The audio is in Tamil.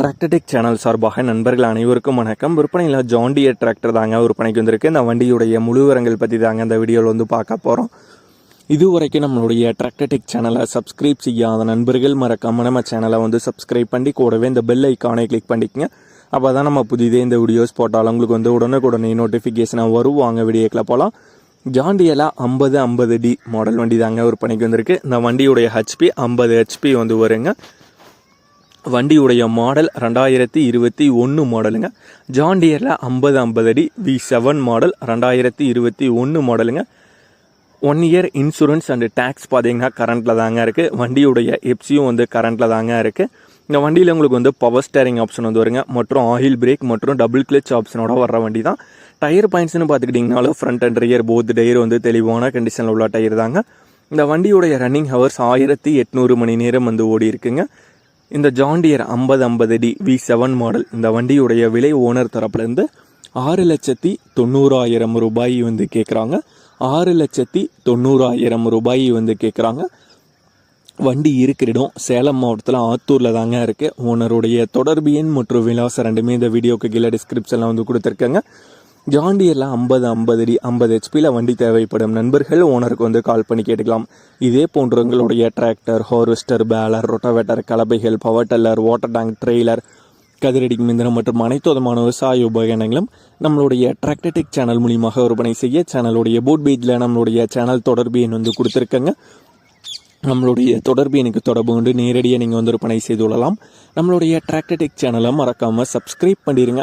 டிராக்டர்டெக் சேனல் சார்பாக நண்பர்கள் அனைவருக்கும் வணக்கம். விற்பனையில் ஜாண்டியர் டிராக்டர் தாங்க விற்பனைக்கு வந்திருக்கு. இந்த வண்டியுடைய முழு விவரங்கள் பற்றி தாங்க இந்த வீடியோவில் வந்து பார்க்க போகிறோம் இதுவரைக்கும் நம்மளுடைய டிராக்டர்டெக் சேனலை சப்ஸ்கிரைப் செய்யாத நண்பர்கள் மறக்காமல் நம்ம சேனலை வந்து சப்ஸ்கிரைப் பண்ணி கூடவே இந்த பெல் ஐக்கானை கிளிக் பண்ணிக்கங்க. அப்போ தான் நம்ம புதிதே இந்த வீடியோஸ் போட்டாலும் உங்களுக்கு வந்து உடனுக்குடனே நோட்டிஃபிகேஷனாக வரும். வாங்க வீடியோக்கில் போகலாம் ஜாண்டியலா ஐம்பது ஐம்பது டி மாடல் வண்டி தாங்க விற்பனைக்கு வந்திருக்கு. இந்த வண்டியுடைய ஹெச்பி ஐம்பது ஹெச்பி வந்து வருங்க. வண்டியுடைய மாடல் ரெண்டாயிரத்தி இருபத்தி ஒன்று மாடலுங்க ஜாண்டியரில் ஐம்பது ஐம்பது அடி வி செவன் மாடல் ரெண்டாயிரத்தி இருபத்தி ஒன்று மாடலுங்க one year insurance and tax பார்த்தீங்கன்னா கரண்ட்டில் தாங்க இருக்குது வண்டியுடைய எப்சியும் வந்து கரண்ட்டில் தாங்க இருக்குது இந்த வண்டியில் உங்களுக்கு வந்து பவர் ஸ்டேரிங் ஆப்ஷன் வந்து வருங்க. மற்றும் ஆயில் பிரேக் மற்றும் டபுள் கிளச் ஆப்ஷனோட வர வண்டி தான். டயர் பாயிண்ட்ஸ்னு பார்த்துக்கிட்டிங்கனாலும் front and rear both tyre வந்து தெளிவான கண்டிஷனில் உள்ள டயர் தாங்க. இந்த வண்டியுடைய ரன்னிங் ஹவர்ஸ் ஆயிரத்தி எட்நூறு மணி நேரம் வந்து ஓடி இருக்குங்க இந்த ஜாண்டியர் ஐம்பது ஐம்பது டி வி செவன் மாடல் இந்த வண்டியுடைய விலை ஓனர் தரப்புலேருந்து ஆறு லட்சத்தி தொண்ணூறாயிரம் ரூபாய் வந்து கேட்குறாங்க ஆறு லட்சத்தி தொண்ணூறாயிரம் ரூபாய் வந்து கேட்குறாங்க வண்டி இருக்கிற இடம் சேலம் மாவட்டத்தில் ஆத்தூரில் தாங்க இருக்குது ஓனருடைய தொடர்பு எண் மற்றும் விலாசம் ரெண்டுமே இந்த வீடியோக்கு கீழே டிஸ்கிரிப்ஷனில் வந்து கொடுத்துருக்கேங்க. ஜாண்டியரில் ஐம்பது ஐம்பது அடி ஐம்பது ஹெச்பியில் வண்டி தேவைப்படும் நண்பர்கள் ஓனருக்கு வந்து கால் பண்ணி கேட்டுக்கலாம். இதே போன்ற உங்களுடைய tractor harvester baler rotavator கலப்பைகள் power tiller water tank trailer கதிரடி மிந்திரம் மற்றும் அனைத்து விதமான விவசாய உபகரணங்களும் நம்மளுடைய டிராக்டர்டெக் சேனல் மூலியமாக விற்பனை செய்ய சேனலுடைய போட் பேஜில் நம்மளுடைய சேனல் தொடர்பு எண் வந்து கொடுத்துருக்கேங்க. நம்மளுடைய தொடர்பு எனக்கு தொடர்பு கொண்டு நேரடியாக நீங்கள் வந்து விற்பனை செய்து கொள்ளலாம். நம்மளுடைய டிராக்டர்டெக் சேனலை மறக்காமல் சப்ஸ்கிரைப் பண்ணிடுங்க